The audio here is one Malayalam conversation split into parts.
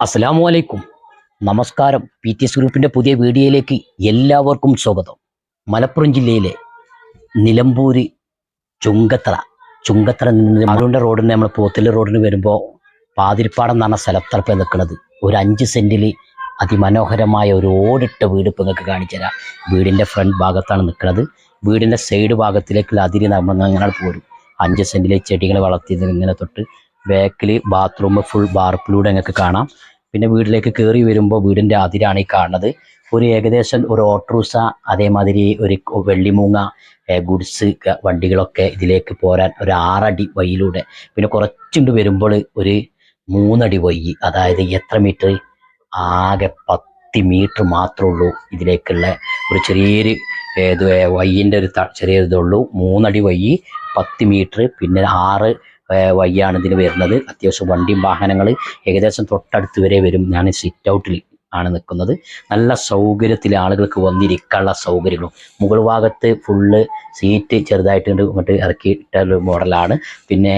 അസ്സലാമു അലൈക്കും. നമസ്കാരം. പി ടി എസ് ഗ്രൂപ്പിന്റെ പുതിയ വീഡിയോയിലേക്ക് എല്ലാവർക്കും സ്വാഗതം. മലപ്പുറം ജില്ലയിലെ നിലമ്പൂര് ചുങ്കത്തറ ചുങ്കത്തറ നിന്ന് മാലൂണ്ട റോഡിന് നമ്മൾ പോത്തൽ റോഡിന് വരുമ്പോൾ പാതിരിപ്പാടം എന്ന് പറഞ്ഞ സ്ഥലത്തറപ്പ് നിൽക്കുന്നത് ഒരു അഞ്ച് സെന്റിൽ അതിമനോഹരമായ ഒരു ഓടിട്ട വീട് ഇപ്പം നിങ്ങൾക്ക് കാണിച്ചു തരാം. വീടിന്റെ ഫ്രണ്ട് ഭാഗത്താണ് നിൽക്കുന്നത് വീടിന്റെ സൈഡ് ഭാഗത്തിലേക്കുള്ള അതിരി നമ്മൾ അങ്ങനെ പോരും. അഞ്ച് സെന്റിലെ ചെടികൾ വളർത്തിയത് ഇങ്ങനെ തൊട്ട് ബാക്കിൽ ബാത്റൂം ഫുൾ വാർപ്പിലൂടെ നിങ്ങൾക്ക് കാണാം. പിന്നെ വീട്ടിലേക്ക് കയറി വരുമ്പോൾ വീടിന്റെ അതിരാണ് ഈ കാണുന്നത്. ഒരു ഏകദേശം ഒരു ഓട്ടോറിക്ഷ അതേമാതിരി ഒരു വെള്ളിമൂങ്ങ ഗുഡ്സ് വണ്ടികളൊക്കെ ഇതിലേക്ക് പോരാൻ ഒരു ആറടി വഴിയിലൂടെ. പിന്നെ കുറച്ചുണ്ട് വരുമ്പോൾ ഒരു മൂന്നടി വഴി അതായത് എത്ര മീറ്റർ? ആകെ പത്ത് മീറ്റർ മാത്രമേ ഉള്ളൂ ഇതിലേക്കുള്ള ഒരു ചെറിയൊരു ഏത് വയ്യിന്റെ ഒരു ചെറിയ ഇതുള്ളൂ മൂന്നടി വഴി പത്ത് മീറ്റർ പിന്നെ ആറ് വഴിയാണ് ഇതിന് വരുന്നത്. അത്യാവശ്യം വണ്ടിയും വാഹനങ്ങൾ ഏകദേശം തൊട്ടടുത്ത് വരെ വരും. ഞാൻ സിറ്റ് ഔട്ടിൽ ആണ് നിൽക്കുന്നത്. നല്ല സൗകര്യത്തിൽ ആളുകൾക്ക് വന്നിരിക്കാനുള്ള സൗകര്യങ്ങളും. മുകൾ ഭാഗത്ത് ഫുള്ള് സീറ്റ് ചെറുതായിട്ട് ഇങ്ങോട്ട് ഇറക്കിയിട്ട ഒരു മോഡലാണ് പിന്നെ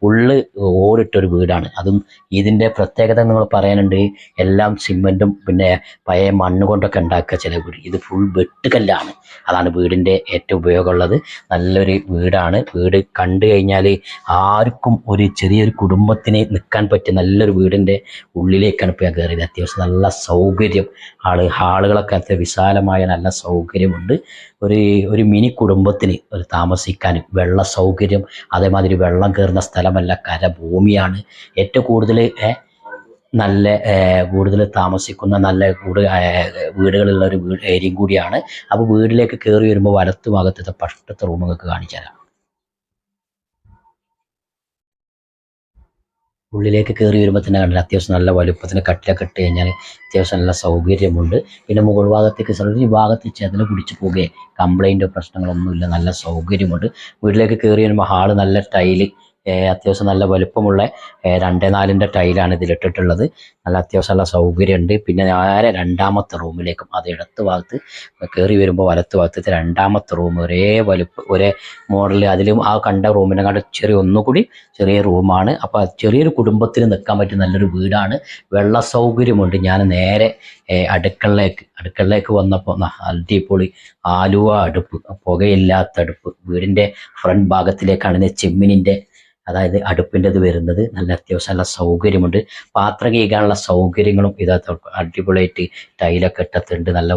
ഫുള്ള് ഓടിട്ടൊരു വീടാണ്. അതും ഇതിന്റെ പ്രത്യേകത നിങ്ങൾ പറയാനുണ്ട് എല്ലാം സിമെന്റും പിന്നെ പഴയ മണ്ണ് കൊണ്ടൊക്കെ ഉണ്ടാക്കുക ചില വീട്. ഇത് ഫുൾ വെട്ടുകല്ലാണ് അതാണ് വീടിന്റെ ഏറ്റവും ഉപയോഗമുള്ളത്. നല്ലൊരു വീടാണ്. വീട് കണ്ടു കഴിഞ്ഞാൽ ആർക്കും ഒരു ചെറിയൊരു കുടുംബത്തിന് നിൽക്കാൻ പറ്റിയ നല്ലൊരു വീടിന്റെ ഉള്ളിലേക്കാണ് ഇപ്പോൾ ഞാൻ കയറിയത് അത്യാവശ്യം നല്ല സൗകര്യം. ആൾ ഹാളുകളൊക്കെ അത്ര വിശാലമായ നല്ല സൗകര്യമുണ്ട്. ഒരു ഒരു മിനി കുടുംബത്തിന് ഒരു താമസിക്കാൻ വെള്ള സൗകര്യം അതേമാതിരി വെള്ളം കയറുന്ന സ്ഥലമല്ല കരഭൂമിയാണ്. ഏറ്റവും കൂടുതൽ നല്ല കൂടുതൽ താമസിക്കുന്ന നല്ല കൂട് വീടുകളുള്ള ഒരു വീട് ഏരിയയും കൂടിയാണ്. അപ്പോൾ വീട്ടിലേക്ക് കയറി വരുമ്പോൾ വലത്ത് ഭാഗത്തെ പഷ്ടത്തെ റൂം നിങ്ങൾക്ക് കാണിച്ചു തരാം ഉള്ളിലേക്ക് കയറി വരുമ്പോൾ തന്നെ കണ്ടാൽ അത്യാവശ്യം നല്ല വലുപ്പത്തിന് കട്ടിലൊക്കെ ഇട്ട് കഴിഞ്ഞാൽ അത്യാവശ്യം നല്ല സൗകര്യമുണ്ട്. പിന്നെ മുകൾ ഭാഗത്തേക്ക് ഈ ഭാഗത്ത് ചെതൽ പിടിച്ച് പോകുകയും കംപ്ലൈന്റോ പ്രശ്നങ്ങളൊന്നുമില്ല നല്ല സൗകര്യമുണ്ട്. വീട്ടിലേക്ക് കയറി വരുമ്പോൾ ഹാൾ നല്ല ടൈൽ അത്യാവശ്യം നല്ല വലുപ്പമുള്ള രണ്ട് നാലിന്റെ ടൈലാണ് ഇതിലിട്ടിട്ടുള്ളത്. നല്ല അത്യാവശ്യം നല്ല സൗകര്യമുണ്ട്. പിന്നെ നേരെ രണ്ടാമത്തെ റൂമിലേക്കും അത് ഇടത്ത് ഭാഗത്ത് കയറി വരുമ്പോൾ വലത്ത് ഭാഗത്ത് രണ്ടാമത്തെ റൂം. ഒരേ വലുപ്പ് ഒരേ മോഡൽ അതിലും ആ കണ്ട റൂമിനെക്കാളും ചെറിയ ഒന്നുകൂടി ചെറിയ റൂമാണ്. അപ്പോൾ ചെറിയൊരു കുടുംബത്തിന് നിൽക്കാൻ പറ്റിയ നല്ലൊരു വീടാണ്. വെള്ള സൗകര്യമുണ്ട്. ഞാൻ നേരെ അടുക്കളയിലേക്ക് അടുക്കളയിലേക്ക് വന്നപ്പോൾ അടിപൊളി ആലുവ അടുപ്പ് പുകയില്ലാത്ത അടുപ്പ്. വീടിന്റെ ഫ്രണ്ട് ഭാഗത്തിലേക്കാണ് ചെമ്മിനിന്റെ അതായത് അടുപ്പിന്റെ ഇത് വരുന്നത് നല്ല അത്യാവശ്യം നല്ല സൗകര്യമുണ്ട്. പാത്രം കഴുകാനുള്ള സൗകര്യങ്ങളും ഇതകത്ത് അടിപൊളിയായിട്ട് ടൈലൊക്കെ ഇട്ടത്തുണ്ട് നല്ല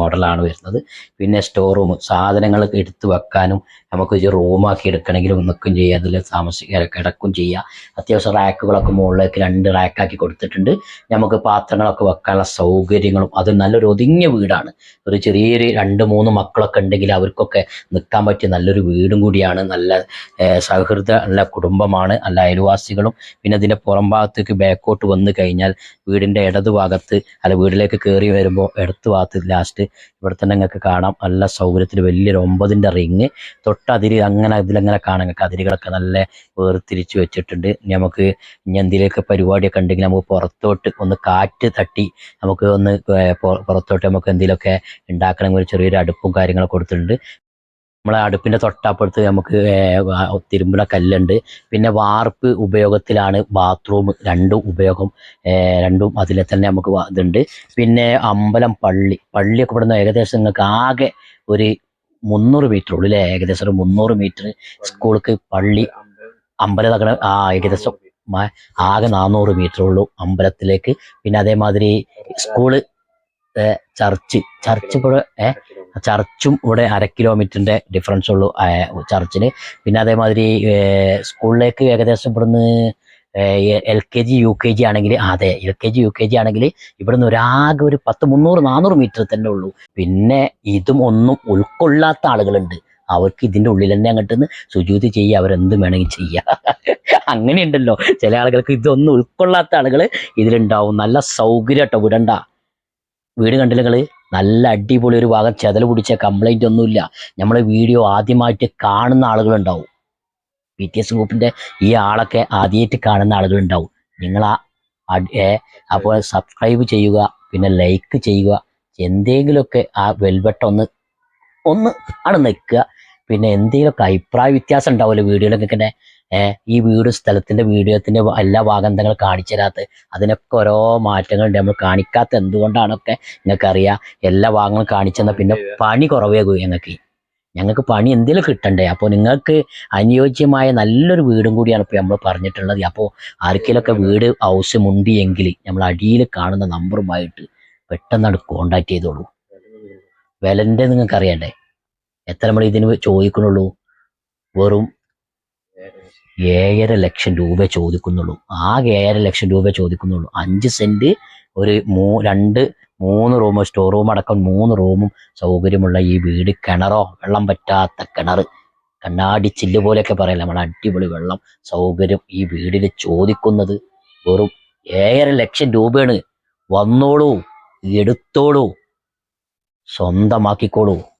മോഡലാണ് വരുന്നത്. പിന്നെ സ്റ്റോർ റൂം സാധനങ്ങൾ എടുത്തു വെക്കാനും നമുക്ക് ഒരു റൂമാക്കി എടുക്കണമെങ്കിലും നിൽക്കും ചെയ്യാം. അതിൽ താമസിക്കാൻ കിടക്കും ചെയ്യാം. അത്യാവശ്യം റാക്കുകളൊക്കെ മുകളിലേക്ക് രണ്ട് റാക്കാക്കി കൊടുത്തിട്ടുണ്ട്. നമുക്ക് പാത്രങ്ങളൊക്കെ വെക്കാനുള്ള സൗകര്യങ്ങളും അത് നല്ലൊരു ഒതുങ്ങിയ വീടാണ്. ഒരു ചെറിയൊരു രണ്ട് മൂന്ന് മക്കളൊക്കെ ഉണ്ടെങ്കിൽ അവർക്കൊക്കെ നിൽക്കാൻ പറ്റിയ നല്ലൊരു വീടും കൂടിയാണ്. നല്ല സൗഹൃദ നല്ല കുടുംബമാണ് അല്ല അയൽവാസികളും. പിന്നെ അതിന്റെ പുറം ഭാഗത്തേക്ക് ബാക്കോട്ട് വന്നു കഴിഞ്ഞാൽ വീടിന്റെ ഇടത് ഭാഗത്ത് അല്ല വീട്ടിലേക്ക് കയറി വരുമ്പോൾ ഇടത്ത് ഭാഗത്ത് ലാസ്റ്റ് ഇവിടെ തന്നെ നിങ്ങൾക്ക് കാണാം. നല്ല സൗകര്യത്തിൽ വലിയൊരു ഒമ്പതിന്റെ റിങ് തൊട്ടതിര് അങ്ങനെ ഇതിലങ്ങനെ കാണാം. നിങ്ങൾക്ക് അതിരുകളൊക്കെ നല്ല വേർതിരിച്ച് വെച്ചിട്ടുണ്ട്. നമുക്ക് ഇനി എന്തെങ്കിലുമൊക്കെ പരിപാടിയൊക്കെ ഉണ്ടെങ്കിൽ നമുക്ക് പുറത്തോട്ട് ഒന്ന് കാറ്റ് തട്ടി നമുക്ക് ഒന്ന് പുറത്തോട്ട് നമുക്ക് എന്തെങ്കിലുമൊക്കെ ഉണ്ടാക്കണമെങ്കിൽ ചെറിയൊരു അടുപ്പും കാര്യങ്ങളൊക്കെ കൊടുത്തിട്ടുണ്ട്. നമ്മളെ അടുപ്പിന്റെ തൊട്ടപ്പുറത്ത് നമുക്ക് തിരുമ്പുന്ന കല്ലുണ്ട്. പിന്നെ വാർപ്പ് ഉപയോഗത്തിലാണ് ബാത്റൂം രണ്ടും ഉപയോഗം രണ്ടും അതിലെ തന്നെ നമുക്ക് ഇതുണ്ട്. പിന്നെ അമ്പലം പള്ളി. പള്ളിയൊക്കെ ഇവിടുന്ന് ഏകദേശം നിങ്ങൾക്ക് ആകെ ഒരു മുന്നൂറ് മീറ്റർ ഉള്ളു അല്ലേ? ഏകദേശം ഒരു മുന്നൂറ് മീറ്റർ സ്കൂൾക്ക് പള്ളി അമ്പലം തകണ ആ ഏകദേശം ആകെ നാനൂറ് മീറ്റർ ഉള്ളൂ അമ്പലത്തിലേക്ക്. പിന്നെ അതേമാതിരി സ്കൂൾ ചർച്ച് ചർച്ച് ഏ, ചർച്ചും ഇവിടെ അര കിലോമീറ്ററിന്റെ ഡിഫറൻസ് ഉള്ളു ചർച്ചിൽ പിന്നെ അതേമാതിരി സ്കൂളിലേക്ക് ഏകദേശം ഇവിടുന്ന് L K G U K G ആണെങ്കിൽ അതെ L K G U K G ആണെങ്കിൽ ഇവിടുന്ന് ഒരാകെ ഒരു പത്ത് മുന്നൂറ് നാനൂറ് മീറ്റർ തന്നെ ഉള്ളൂ. പിന്നെ ഇതും ഒന്നും ഉൾക്കൊള്ളാത്ത ആളുകളുണ്ട്. അവർക്ക് ഇതിന്റെ ഉള്ളിൽ തന്നെ അങ്ങോട്ട് സുജൂതി ചെയ്യുക അവരെന്ത് വേണമെങ്കിൽ ചെയ്യുക അങ്ങനെയുണ്ടല്ലോ. ചില ആളുകൾക്ക് ഇതൊന്നും ഉൾക്കൊള്ളാത്ത ആളുകൾ ഇതിലുണ്ടാവും. നല്ല സൗകര്യം കേട്ടോ വിടണ്ട. വീട് കണ്ടില്ല നല്ല അടിപൊളി ഒരു ഭാഗം ചെതൽ പിടിച്ച കംപ്ലൈന്റ് ഒന്നുമില്ല. നമ്മളെ വീഡിയോ ആദ്യമായിട്ട് കാണുന്ന ആളുകളുണ്ടാവും. പി ടി എസ് ഗ്രൂപ്പിന്റെ ഈ ആളൊക്കെ ആദ്യമായിട്ട് കാണുന്ന ആളുകളുണ്ടാവും. നിങ്ങൾ ആ അപ്പോൾ സബ്സ്ക്രൈബ് ചെയ്യുക പിന്നെ ലൈക്ക് ചെയ്യുക എന്തെങ്കിലുമൊക്കെ ആ വെൽവെട്ടം ഒന്ന് ഒന്ന് ആണ് നിൽക്കുക. പിന്നെ എന്തെങ്കിലുമൊക്കെ അഭിപ്രായ വ്യത്യാസം ഉണ്ടാവുമല്ലോ വീഡിയോയിലൊക്കെ ഇങ്ങനെ ഈ വീട് സ്ഥലത്തിന്റെ വീഡിയോത്തിന്റെ എല്ലാ വാഗന്ധങ്ങൾ കാണിച്ചു അതിനൊക്കെ ഓരോ മാറ്റങ്ങളുണ്ട്. നമ്മൾ കാണിക്കാത്ത എന്തുകൊണ്ടാണൊക്കെ നിങ്ങൾക്കറിയാം? എല്ലാ ഭാഗങ്ങളും കാണിച്ചെന്നാൽ പിന്നെ പണി കുറവേകും ഞങ്ങൾക്ക്. ഞങ്ങൾക്ക് പണി എന്തെങ്കിലും കിട്ടണ്ടേ? അപ്പോൾ നിങ്ങൾക്ക് അനുയോജ്യമായ നല്ലൊരു വീടും കൂടിയാണ് ഇപ്പോൾ നമ്മൾ പറഞ്ഞിട്ടുള്ളത്. അപ്പോൾ ആർക്കെങ്കിലൊക്കെ വീട് ഹൗസ് മുണ്ടിയെങ്കിൽ നമ്മൾ അടിയിൽ കാണുന്ന നമ്പറുമായിട്ട് പെട്ടെന്നാണ് കോണ്ടാക്ട് ചെയ്തോളൂ. വിലന്റെ നിങ്ങൾക്ക് അറിയണ്ടേ എത്ര നമ്മൾ ഇതിന് ചോദിക്കണുള്ളൂ? വെറും ഏഴര ലക്ഷം രൂപ ചോദിക്കുന്നുള്ളൂ. ആകെ ഏഴര ലക്ഷം രൂപ ചോദിക്കുന്നുള്ളൂ. അഞ്ച് സെന്റ് ഒരു മൂ രണ്ട് മൂന്ന് റൂം സ്റ്റോർ റൂം അടക്കം മൂന്ന് റൂമും സൗകര്യമുള്ള ഈ വീട് കിണറോ വെള്ളം പറ്റാത്ത കിണർ കണ്ണാടി ചില്ല് പോലെയൊക്കെ പറയല്ല നമ്മൾ അടിപൊളി വെള്ളം സൗകര്യം ഈ വീടിൽ ചോദിക്കുന്നത് വെറും ഏഴര ലക്ഷം രൂപയാണ്. വന്നോളൂ എടുത്തോളൂ സ്വന്തമാക്കിക്കോളൂ.